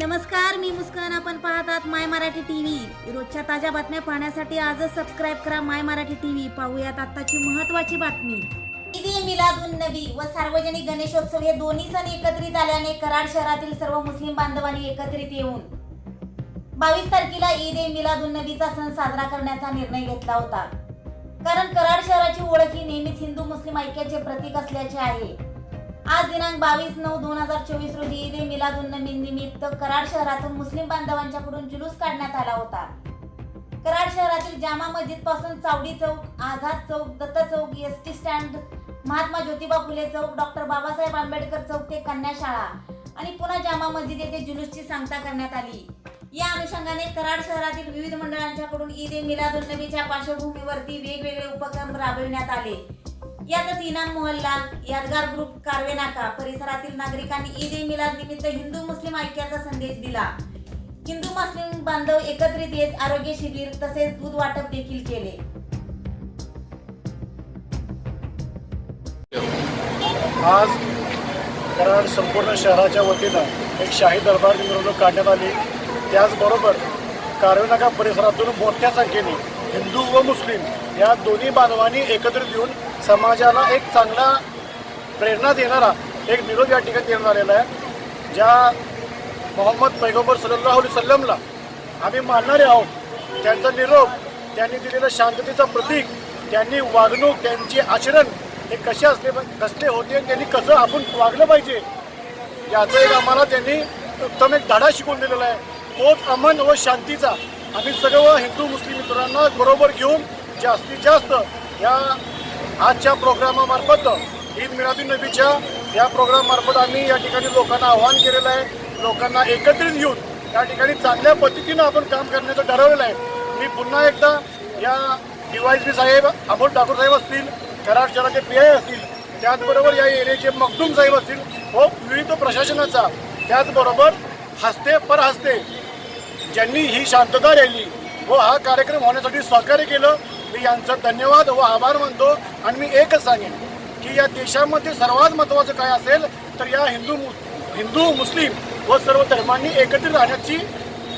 नमस्कार मी मुस्कान. आपण पाहतात माय मराठी टीव्ही. रोजच्या ताज्या बातम्या पाहण्यासाठी आजच सबस्क्राईब करा माय मराठी टीव्ही. पाहूयात आत्ताची महत्वाची बातमी. ईद मिलादुन नबी व सार्वजनिक गणेशोत्सव हे दोन्ही सण एकत्रित आल्याने कराड शहरातील सर्व मुस्लिम बांधवांनी एकत्रित येऊन बावीस तारखेला ईद ए मिलादुन नबीचा सण साजरा करण्याचा निर्णय घेतला होता. कारण कराड शहराची ओळख ही नेहमीच हिंदू मुस्लिम ऐक्याचे प्रतीक असल्याचे आहे. आज दिनांक बावीस नऊ दोन हजार चोवीस रोजी ईद मिलाद मिलादुन नबी निमित्त कराड शहरातून मुस्लिम बांधवांच्याकडून जुलूस काढण्यात आला होता. कराड शहरातील जामा मस्जिदपासून चावडी चौक आझाद चौक दत्त चौक S T stand Mahatma Jyotiba Phule चौक डॉक्टर बाबासाहेब आंबेडकर चौक ते कन्या शाळा आणि पुन्हा जामा मस्जिद येथे जुलूसची सांगता करण्यात आली. या अनुषंगाने कराड शहरातील विविध मंडळांच्याकडून ईद ए मिलादुन नबीच्या पार्श्वभूमीवरती वेगवेगळे उपक्रम राबविण्यात आले. यातच इनाम मोहल्ला यादगार ग्रुप कारवे नाका परिसरातील नागरिकांनी ईद ए मिलाद निमित्त हिंदू मुस्लिम ऐक्याचा संदेश दिला. हिंदू मुस्लिम बांधव एकत्रित येत आरोग्य शिबिर तसेच दूध वाटप देखील केले. आज कराड संपूर्ण शहराच्या वतीनं एक शाही दरबार मिरवणूक काढण्यात आली. त्याचबरोबर कारवेनाका परिसरातून मोठ्या संख्येने हिंदू व मुस्लिम या दोन्ही बांधवांनी एकत्रित येऊन समाजाला एक चांगला प्रेरणा देणारा एक निरोप या ठिकाणी देण्यात आलेला आहे. ज्या मोहम्मद पैगंबर सल्लल्लाहु सल्लमला आम्ही मानणारे आहोत त्यांचा निरोप त्यांनी दिलेलं शांततेचं प्रतीक त्यांनी वागणूक त्यांचे आचरण हे कसे असले कसले होते आणि त्यांनी कसं आपण वागलं पाहिजे याचं एक आम्हाला त्यांनी उत्तम एक धडा शिकवून दिलेला आहे. तोच अमन व शांतीचा आम्ही सर्व हिंदू मुस्लिम मित्रांना बरोबर घेऊन जास्तीत जास्त या आजच्या प्रोग्रामामार्फत ईद मिलादुन नबीच्या या प्रोग्राममार्फत आम्ही या ठिकाणी लोकांना आवाहन केलेलं आहे. लोकांना एकत्रित येऊन या ठिकाणी चांगल्या पद्धतीनं आपण काम करण्याचं ठरवलेलं आहे. मी पुन्हा एकदा या डीवायसी साहेब अमोल ठाकूर साहेब असतील कराड शहराचे पी आय असतील त्याचबरोबर या एरियाचे मखदूम साहेब असतील हो, व विविध प्रशासनाचा. त्याचबरोबर हस्ते पर हस्ते ज्यांनी ही शांतता राहिली व हो, हा कार्यक्रम होण्यासाठी सहकार्य केलं मी यांचं धन्यवाद व आभार मानतो आणि मी एकच सांगेन की या देशामध्ये सर्वात महत्त्वाचं काय असेल तर या हिंदू मु- हिंदू मुस्लिम व सर्व धर्मांनी एकत्रित राहण्याची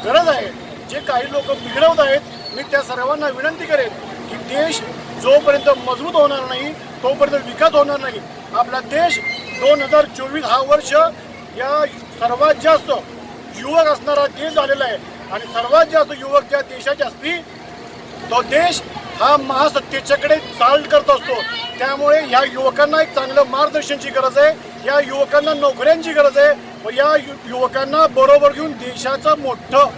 गरज आहे. जे काही लोक बिघडवत आहेत मी त्या सर्वांना विनंती करेन की देश जोपर्यंत मजबूत होणार नाही तोपर्यंत विकास होणार नाही. आपला देश दोन हजार चोवीस हा वर्ष या सर्वात जास्त युवक असणारा देश झालेला आहे. आणि सर्वात जास्त युवक त्या देशाचे असतील तो देश हा महासत्तेच्याकडे चाल करत असतो. त्यामुळे ह्या युवकांना एक चांगलं मार्गदर्शनची गरज आहे. या युवकांना नोकऱ्यांची गरज आहे व या यु- युवकांना बरोबर घेऊन देशाचं मोठं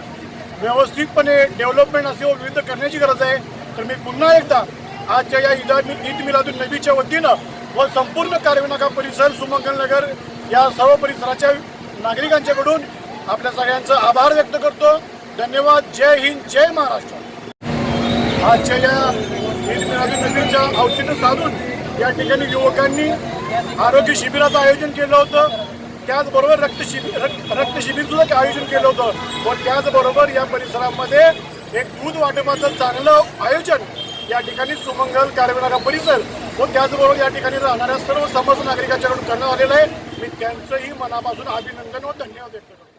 व्यवस्थितपणे डेव्हलपमेंट असे विविध करण्याची गरज आहे. तर मी पुन्हा एकदा आजच्या या ईदा ईद मिलादून नबीच्या वतीनं व संपूर्ण कारविनाका परिसर सुमंगल नगर या सर्व परिसराच्या नागरिकांच्याकडून आपल्या सगळ्यांचं आभार व्यक्त करतो. धन्यवाद. जय हिंद. जय महाराष्ट्र. आजच्या या ईद मिलादुन साधून या ठिकाणी युवकांनी आरोग्य शिबिराचं आयोजन केलं होतं. त्याचबरोबर रक्त शिबिर रक्त रक्त शिबिर सुद्धा आयोजन केलं होतं? व त्याचबरोबर या परिसरामध्ये एक दूध वाटपाचं चांगलं आयोजन या ठिकाणी सुमंगल कारविनाका परिसर व त्याचबरोबर या ठिकाणी राहणाऱ्या सर्व समस्त नागरिकांच्याकडून करण्यात आलेलं आहे. मी त्यांचंही मनापासून अभिनंदन व धन्यवाद व्यक्त करतो.